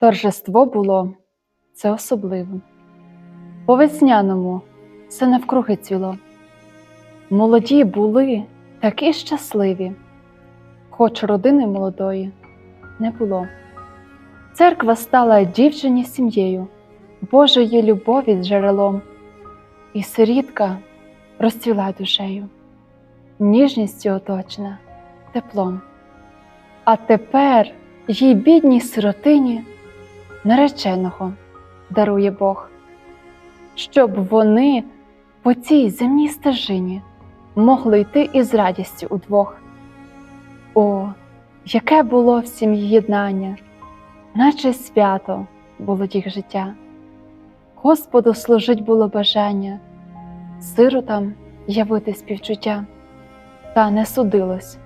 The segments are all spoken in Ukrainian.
Торжество було це особливо. По весняному все навкруги цвіло. Молоді були такі щасливі, хоч родини молодої не було. Церква стала дівчині сім'єю, Божої любові джерелом, і сирітка розцвіла душею, ніжністю оточена, теплом. А тепер їй бідній сиротині нареченого дарує Бог, щоб вони по цій земній стежині могли йти із радістю удвох. О, яке було в сім'ї єднання, наче свято було їх життя. Господу служить було бажання, сиротам явити співчуття, та не судилось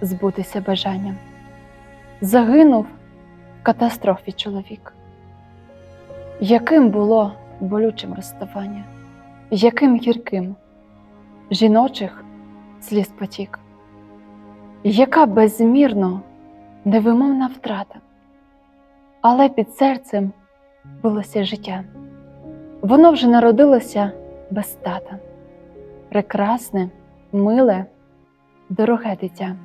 збутися бажанням. Загинув в катастрофі чоловік. Яким було болючим розставання, яким гірким жіночих сліз потік, яка безмірно невимовна втрата, але під серцем билося життя. Воно вже народилося без тата, прекрасне, миле, дороге дитя.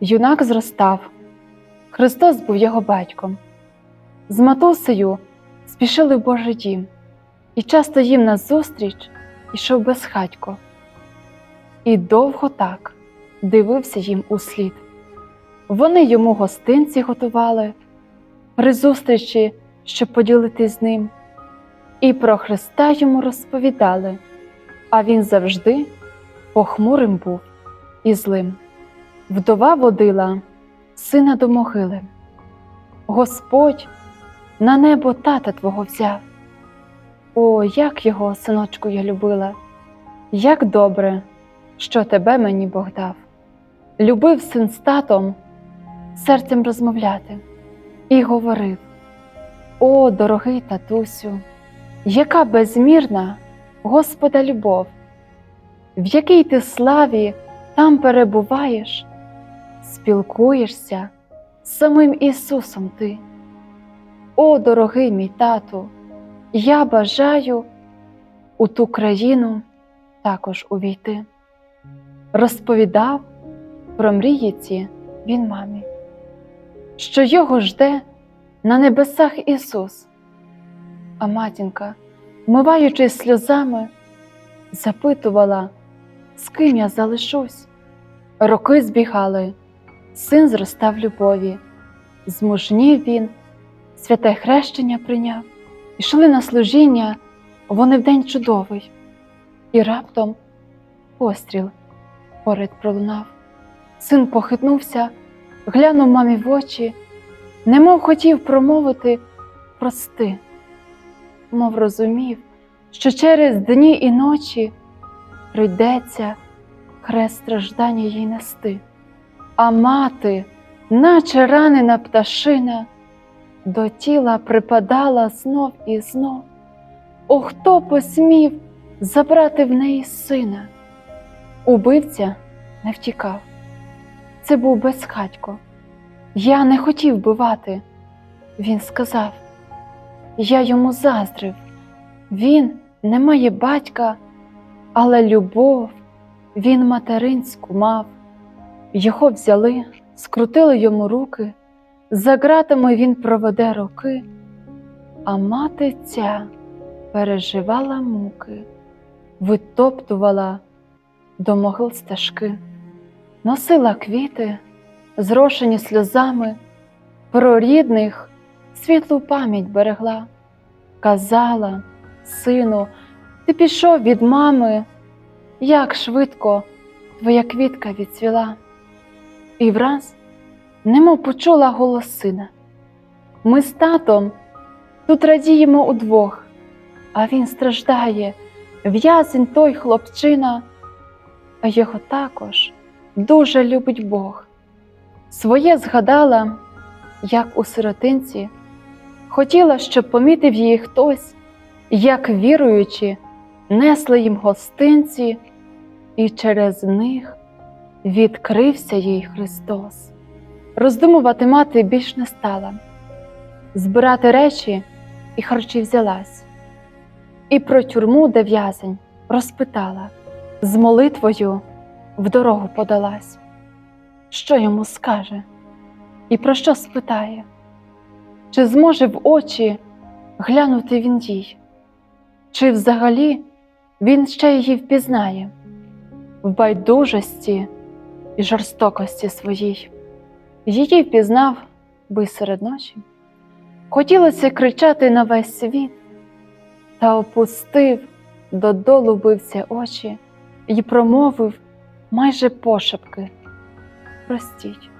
Юнак зростав, Христос був його батьком. З матусею спішили в Божий дім, і часто їм назустріч ішов безхатько. І довго так дивився їм услід. Вони йому гостинці готували, при зустрічі, щоб поділитись з ним, і про Христа йому розповідали, а він завжди похмурим був і злим. Вдова водила сина до могили. Господь на небо тата твого взяв. О, як його, синочку, я любила, як добре, що тебе мені Бог дав. Любив син з татом серцем розмовляти і говорив: О, дорогий татусю, яка безмірна Господа любов, в якій ти славі там перебуваєш, спілкуєшся з самим Ісусом ти. О, дорогий мій тату, я бажаю у ту країну також увійти. Розповідав про мрії ці він мамі, що його жде на небесах Ісус. А матінка, миваючись сльозами, запитувала, з ким я залишусь. Роки збігали, син зростав любові, змужнів він святе хрещення прийняв, ішли на служіння, вони в день чудовий, і раптом постріл поряд пролунав. Син похитнувся, глянув мамі в очі, немов хотів промовити прости, мов розумів, що через дні і ночі прийдеться хрест страждання їй нести, а мати, наче ранена пташина до тіла припадала знов і знов. О, хто посмів забрати в неї сина? Убивця не втікав. Це був безхатько. Я не хотів вбивати. Він сказав, я йому заздрив. Він не має батька, але любов він материнську мав. Його взяли, скрутили йому руки за ґратами він проведе роки, а мати ця переживала муки, витоптувала до могил стежки, носила квіти, зрошені сльозами, про рідних світлу пам'ять берегла, казала, сину, ти пішов від мами, як швидко твоя квітка відцвіла, і враз немов почула голос сина. Ми з татом тут радіємо удвох, а він страждає, в'язень той хлопчина, а його також дуже любить Бог. Своє згадала, як у сиротинці, хотіла, щоб помітив її хтось, як віруючи, несли їм гостинці, і через них відкрився їй Христос. Роздумувати мати більш не стала. збирати речі і харчі взялась, і про тюрму, де в'язень, розпитала, з молитвою в дорогу подалась. Що йому скаже? І про що спитає? Чи зможе в очі глянути він їй? Чи взагалі він ще її впізнає в байдужості і жорстокості своїй? Її впізнав би серед ночі. Хотілося кричати на весь світ, та опустив додолу бився очі і промовив майже пошепки простіть.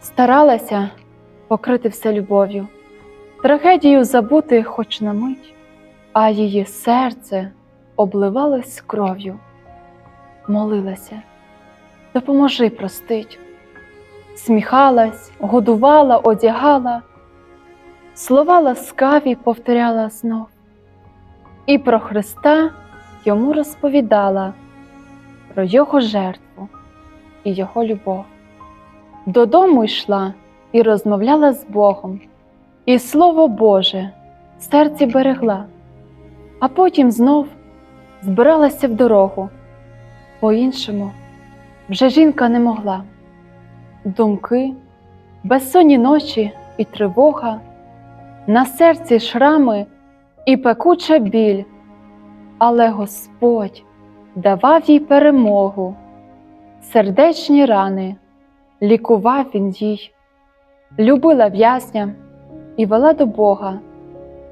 Старалася покрити все любов'ю, трагедію забути хоч на мить, а її серце обливалось кров'ю. Молилася, допоможи простить, сміхалась, годувала, одягала, слова ласкаві повторяла знов, і про Христа йому розповідала про Його жертву і Його любов. Додому йшла і розмовляла з Богом, і Слово Боже в серці берегла, а потім знов збиралася в дорогу. По-іншому вже жінка не могла. Думки, безсонні ночі і тривога, на серці шрами і пекуча біль, але Господь давав їй перемогу, сердечні рани лікував він їй, любила в'язня і вела до Бога,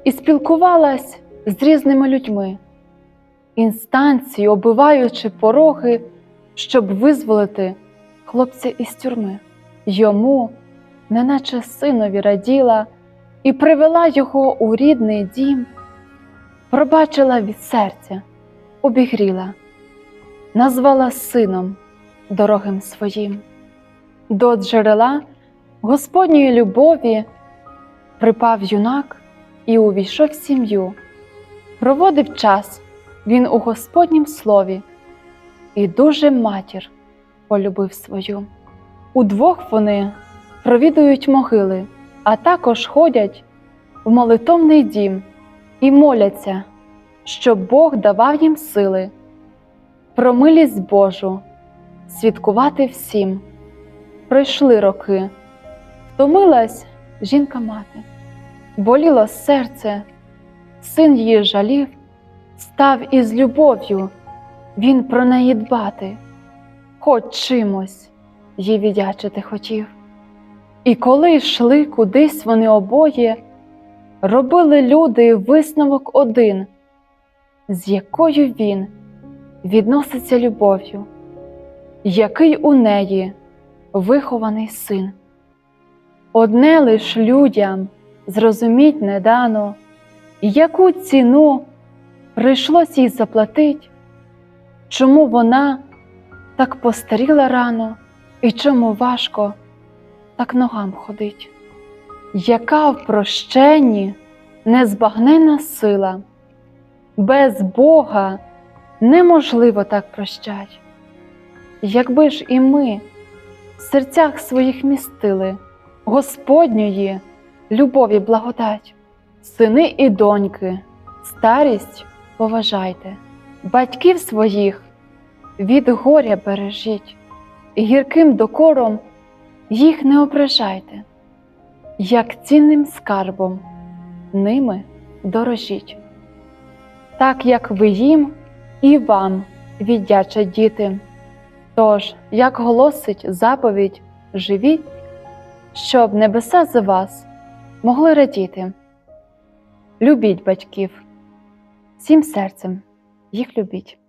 і спілкувалась з різними людьми, інстанції, оббиваючи пороги, щоб визволити хлопця із тюрми. Йому, неначе синові раділа, і привела його у рідний дім, пробачила від серця, обігріла, назвала сином дорогим своїм. До джерела Господньої любові припав юнак і увійшов в сім'ю, проводив час він у Господнім слові, і дуже матір полюбив свою. Удвох вони провідують могили, а також ходять в молитовний дім і моляться, щоб Бог давав їм сили, про милість Божу свідкувати всім. Пройшли роки, втомилась жінка мати, боліло серце, син її жалів, став із любов'ю. Він про неї дбати, хоч чимось їй віддячити хотів. І коли йшли кудись вони обоє, робили люди висновок один, з якою він відноситься любов'ю, який у неї вихований син. Одне лиш людям зрозуміть не дано, яку ціну прийшлось їй заплатить, чому вона так постаріла рано і чому важко так ногам ходить, яка в прощенні незбагнена сила, без Бога неможливо так прощать. Якби ж і ми в серцях своїх містили Господньої любові благодать, сини і доньки, старість поважайте, батьків своїх від горя бережіть, гірким докором їх не ображайте, як цінним скарбом ними дорожіть, так як ви їм і вам віддячать діти. Тож, як голосить заповідь, живіть, щоб небеса за вас могли радіти. Любіть батьків, всім серцем їх любіть.